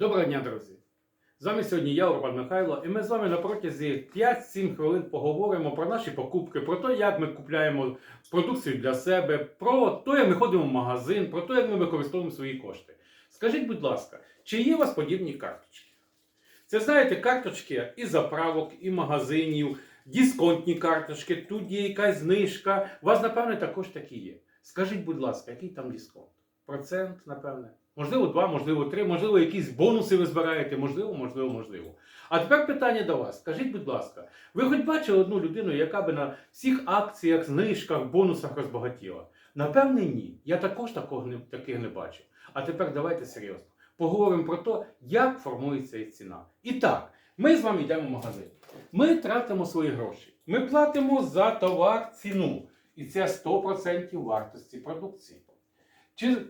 Доброго дня, друзі! З вами сьогодні я, Урбан Михайло, і ми з вами на протязі 5-7 хвилин поговоримо про наші покупки, про те, як ми купляємо продукцію для себе, про те, як ми ходимо в магазин, про те, як ми використовуємо свої кошти. Скажіть, будь ласка, чи є у вас подібні карточки? Це знаєте, карточки і заправок, і магазинів, дисконтні карточки, тут є якась знижка. У вас, напевне, також такі є. Скажіть, будь ласка, який там дисконт? Процент, напевне. Можливо, два, можливо, три, можливо, якісь бонуси ви збираєте, можливо, можливо, можливо. А тепер питання до вас. Скажіть, будь ласка, ви хоч бачили одну людину, яка би на всіх акціях, знижках, бонусах розбагатіла? Напевне, ні. Я також такого не, таких не бачив. А тепер давайте серйозно. Поговоримо про те, як формується ціна. І так, ми з вами йдемо в магазин. Ми тратимо свої гроші. Ми платимо за товар ціну. І це 100% вартості продукції.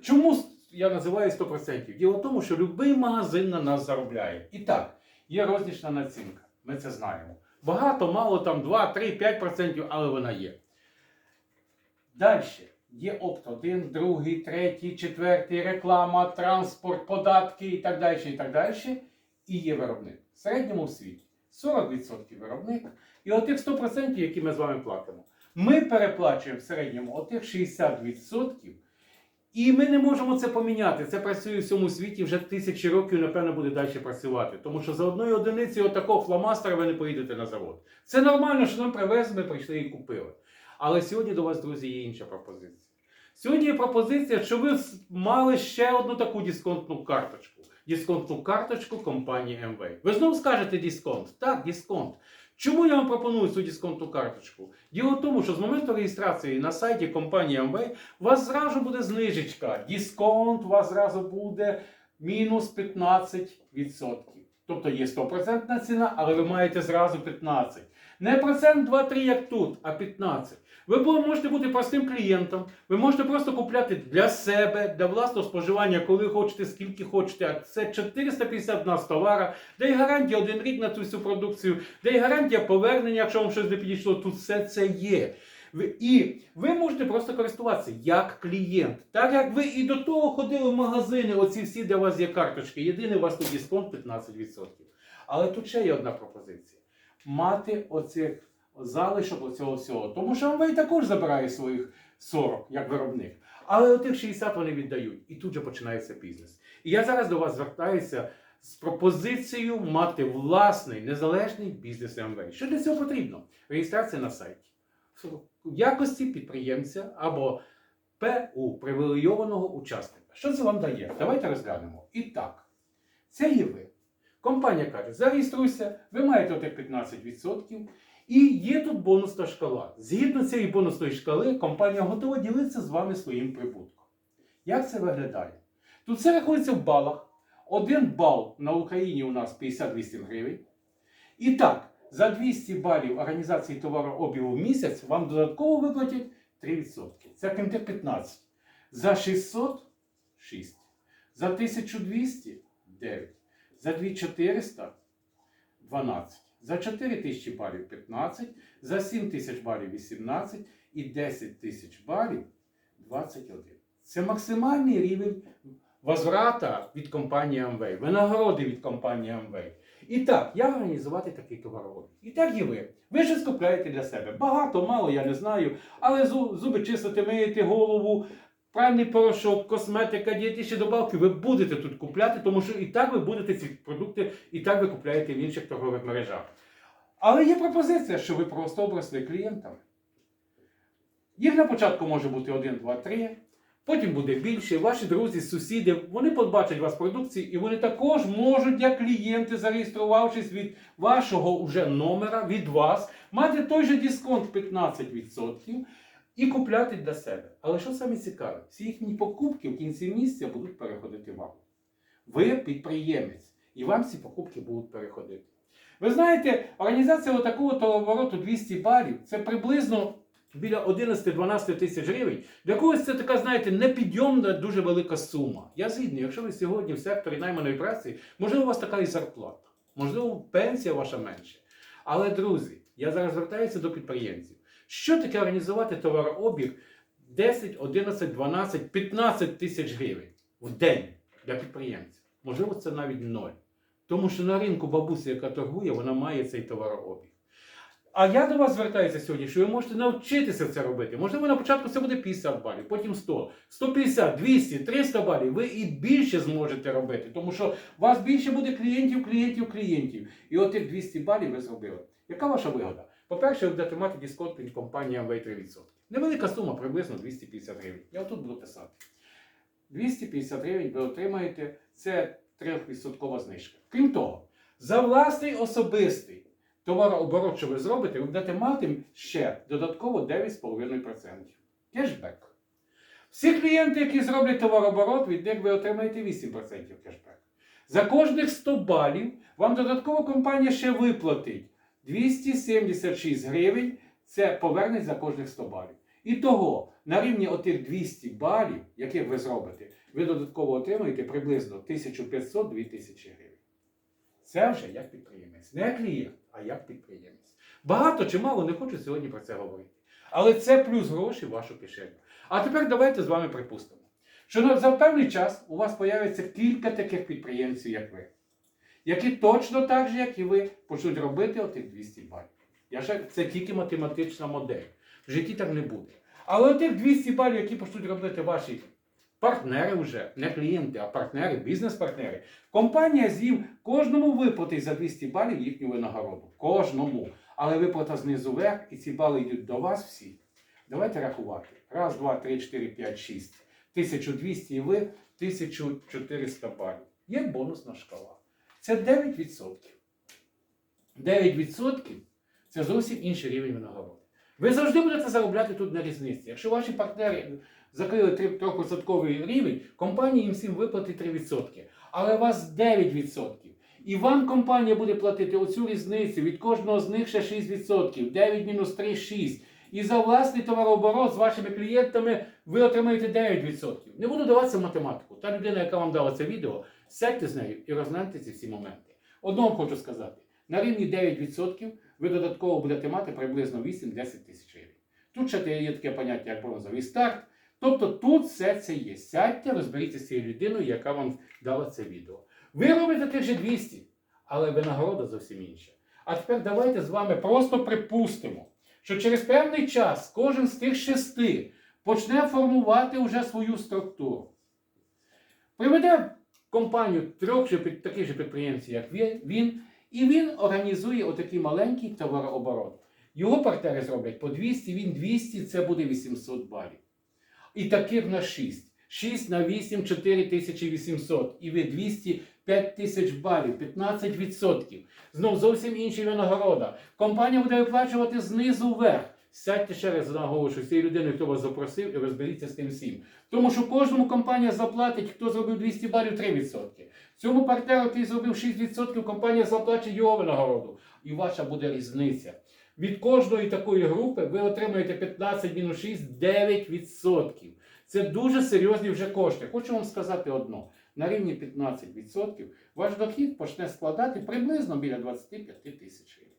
Чому я називаю 100%? Діло в тому, що будь-який магазин на нас заробляє. І так, є рознічна націнка. Ми це знаємо. Багато, мало там 2, 3, 5%, але вона є. Далі є опт 1, 2, 3, 4, реклама, транспорт, податки і так далі. І так далі. І є виробник. В середньому світі 40% виробник. І отих 100%, які ми з вами платимо. Ми переплачуємо в середньому отих 60%. І ми не можемо це поміняти. Це працює в всьому світі вже тисячі років, напевно, буде далі працювати. Тому що за одною одиницею такого фломастера ви не поїдете на завод. Це нормально, що нам привезли, ми прийшли і купили. Але сьогодні до вас, друзі, є інша пропозиція. Сьогодні є пропозиція, що ви мали ще одну таку дисконтну карточку. Дисконтну карточку компанії МВ. Ви знову скажете дисконт. Так, дисконт. Чому я вам пропоную цю дисконтну карточку? Діло в тому, що з моменту реєстрації на сайті компанії МВ у вас зразу буде знижечка. Дисконт у вас зразу буде мінус 15%. Тобто є 100% ціна, але ви маєте зразу 15%. Не процент 2-3, як тут, а 15%. Ви можете бути простим клієнтом, ви можете просто купляти для себе, для власного споживання, коли хочете, скільки хочете. А це 450 нас товара, де й гарантія один рік на цю всю продукцію, де й гарантія повернення, якщо вам щось не підійшло, тут все це є. І ви можете просто користуватися як клієнт. Так як ви і до того ходили в магазини, оці всі, у вас є карточки. Єдине, у вас тут дисконт 15%. Але тут ще є одна пропозиція: мати оцих залишок оцього всього. Тому що МВ також забирає своїх 40 як виробник. Але отих 60 вони віддають. І тут же починається бізнес. І я зараз до вас звертаюся з пропозицією мати власний незалежний бізнес МВ. Що для цього потрібно? Реєстрація на сайті. В якості підприємця або ПУ привілейованого учасника. Що це вам дає? Давайте розглянемо. І так, це є ви. Компанія каже, зареєструйся, ви маєте отих 15%. І є тут бонусна шкала. Згідно цієї бонусної шкали, компанія готова ділитися з вами своїм прибутком. Як це виглядає? Тут все рахується в балах. Один бал на Україні у нас 58 гривень. І так, за 200 балів організації товарообігу в місяць вам додатково виплатять 3%. Це крім 15. За 600 6. За 1200 9. За 2400 12. За 4 тисячі балів 15, за 7 тисяч балів 18 і 10 тисяч балів 21. Це максимальний рівень возврата від компанії МВ, винагороди від компанії МВ. І так, як організувати такий товарообіг? І так і ви. Ви щось купляєте для себе. Багато, мало, я не знаю. Але зуби чистити, миєте голову, пральний порошок, косметика, дієтичні добавки ви будете тут купляти, тому що і так ви будете ці продукти, і так ви купляєте в інших торгових мережах. Але є пропозиція, що ви просто обросли клієнтами. Їх на початку може бути 1, 2, 3, потім буде більше. Ваші друзі, сусіди, вони побачать вас продукції, і вони також можуть, як клієнти, зареєструвавшись від вашого уже номера, від вас, мати той же дисконт 15% і купляти для себе. Але що саме цікаве, всі їхні покупки в кінці місяця будуть переходити вам. Ви підприємець, і вам ці покупки будуть переходити. Ви знаєте, організація такого товарообороту 200 балів це приблизно біля 11-12 тисяч гривень. Для когось це така, знаєте, непідйомна, дуже велика сума. Я згідний, якщо ви сьогодні в секторі найманої праці, можливо, у вас така і зарплата, можливо, пенсія ваша менша. Але, друзі, я зараз звертаюся до підприємців. Що таке організувати товарообіг 10, 11, 12, 15 тисяч гривень в день для підприємців? Можливо, це навіть ноль. Тому що на ринку бабуся, яка торгує, вона має цей товарообіг. А я до вас звертаюся сьогодні, що ви можете навчитися це робити. Можливо, на початку це буде 50 балів, потім 100, 150, 200, 300 балів. Ви і більше зможете робити, тому що у вас більше буде клієнтів, клієнтів, клієнтів. І отих 200 балів ви зробили. Яка ваша вигода? По-перше, ви будете мати дисконт від компанії Amway 3%. Невелика сума, приблизно 250 гривень. Я отут буду писати. 250 гривень ви отримаєте, це 3% знижка. Крім того, за власний особистий товарооборот, що ви зробите, ви будете мати ще додатково 9,5% кешбек. Всі клієнти, які зроблять товарооборот, від них ви отримаєте 8% кешбек. За кожних 100 балів вам додатково компанія ще виплатить 276 гривень. Це повернуть за кожних 100 балів. І того на рівні отих 200 балів, яких ви зробите, ви додатково отримаєте приблизно 1500-2000 гривень. Це вже як підприємець. Не клієнт, а як підприємець. Багато чи мало не хочу сьогодні про це говорити. Але це плюс гроші в вашу кишеню. А тепер давайте з вами припустимо, що за певний час у вас появиться кілька таких підприємців, як ви, які точно так же, як і ви, почнуть робити отих 200 балів. Я ще, це тільки математична модель. В житті так не буде. Але отих 200 балів, які почнуть робити ваші партнери вже, не клієнти, а партнери, бізнес-партнери, компанія з їм кожному виплатить за 200 балів їхню винагороду. Кожному. Але виплата знизу вверх, і ці бали йдуть до вас всі. Давайте рахувати. Раз, два, три, чотири, п'ять, шість. 1200 і ви 1400 балів. Є бонусна шкала. Це 9%. 9% це зовсім інший рівень винагороди. Ви завжди будете заробляти тут на різниці. Якщо ваші партнери закрили 3% рівень, компанія їм всім виплатить 3%. Але у вас 9%. І вам компанія буде платити оцю різницю від кожного з них ще 6%. 9 мінус 3 6. І за власний товарооборот з вашими клієнтами ви отримаєте 9%. Не буду даватися математику. Та людина, яка вам дала це відео, сядьте з нею і розгляньте ці всі моменти. Одного хочу сказати: на рівні 9% ви додатково будете мати приблизно 8-10 тисяч гривень. Тут ще є таке поняття, як бронзовий старт. Тобто тут все це є. Сядьте, розберіться з цією людиною, яка вам дала це відео. Ви робите тих же 200, але винагорода зовсім інша. А тепер давайте з вами просто припустимо, що через певний час кожен з тих шести почне формувати вже свою структуру. Приведе компанію трьох же таких же підприємців, як він, і він організує отакий маленький товарооборот. Його партнери зроблять по 200, він 200, це буде 800 балів. І таких на 6. 6 на 8 4800. І ви 200 5 тисяч балів, 15%. Знов зовсім інша винагорода. Компанія буде виплачувати знизу вверх. Сядьте ще раз наголошую, з цією хто вас запросив, і розберіться з тим всім. Тому що кожному компанія заплатить, хто зробив 200 балів, 3%. Цьому партнеру, який зробив 6%, компанія заплатить його винагороду. І ваша буде різниця. Від кожної такої групи ви отримаєте 15 мінус 6 9%. Це дуже серйозні вже кошти. Хочу вам сказати одно: на рівні 15% ваш дохід почне складати приблизно біля 25 тисяч гривень.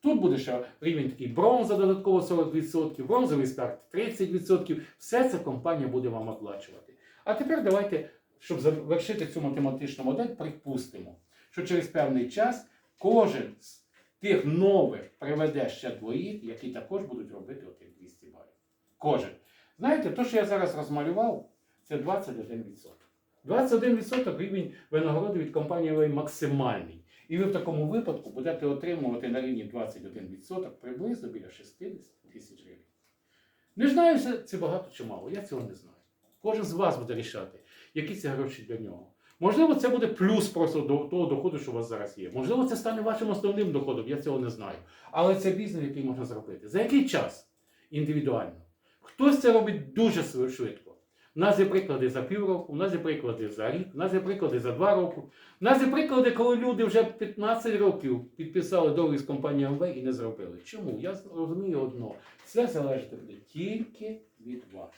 Тут буде ще рівень такий бронза додатково 40%, бронзовий старт 30%. Все це компанія буде вам оплачувати. А тепер давайте, щоб завершити цю математичну модель, припустимо, що через певний час кожен з тих нових приведе ще двоїх, які також будуть робити отих 200 балів. Кожен. Знаєте, то, що я зараз розмалював, це 21%. 21% рівень винагороди від компанії «Авей» максимальний. І ви в такому випадку будете отримувати на рівні 21% приблизно біля 60 тисяч гривень. Не знаю, це багато чи мало, я цього не знаю. Кожен з вас буде рішати, які це гроші для нього. Можливо, це буде плюс просто до того доходу, що у вас зараз є. Можливо, це стане вашим основним доходом, я цього не знаю. Але це бізнес, який можна зробити. За який час? Індивідуально. Хтось це робить дуже швидко. У нас є приклади за півроку, у нас є приклади за рік, у нас є приклади за два роки. У нас є приклади, коли люди вже 15 років підписали договір з компанією МВ і не зробили. Чому? Я розумію одно. Це залежить тільки від вас.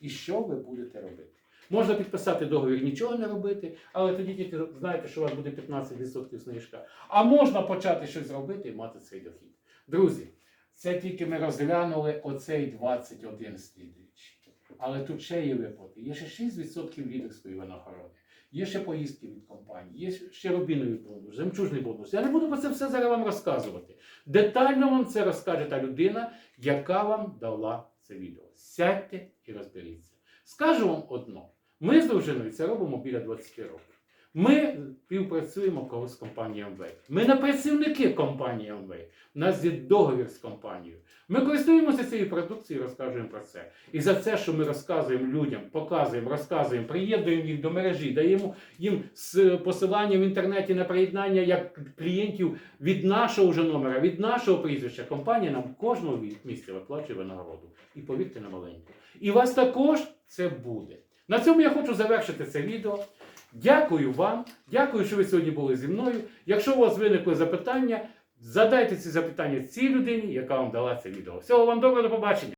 І що ви будете робити? Можна підписати договір, нічого не робити, але тоді тільки знаєте, що у вас буде 15% знижка. А можна почати щось робити і мати цей дохід. Друзі, це тільки ми розглянули оцей 21 слідуючий. Але тут ще є виплати. Є ще 6% лідерської винагороди. є ще поїздки від компанії, є ще рубіновий бонус, жемчужний бонус. Я не буду про це все зараз вам розказувати. Детально вам це розкаже та людина, яка вам дала це відео. Сядьте і розберіться. Скажу вам одно: ми з дружиною це робимо біля 20 років. Ми співпрацюємо колись з компанією МВ. Ми не працівники компанії МВ. У нас є договір з компанією. Ми користуємося цією продукцією і розказуємо про це. І за це, що ми розказуємо людям, показуємо, розказуємо, приєднуємо їх до мережі, даємо їм з посилання в інтернеті на приєднання як клієнтів від нашого вже номера, від нашого прізвища. Компанія нам кожного місця виплачує винагороду. І повірте на маленьку. І вас також це буде. На цьому я хочу завершити це відео. Дякую вам, дякую, що ви сьогодні були зі мною. Якщо у вас виникли запитання, задайте ці запитання цій людині, яка вам дала це відео. Всього вам доброго, до побачення!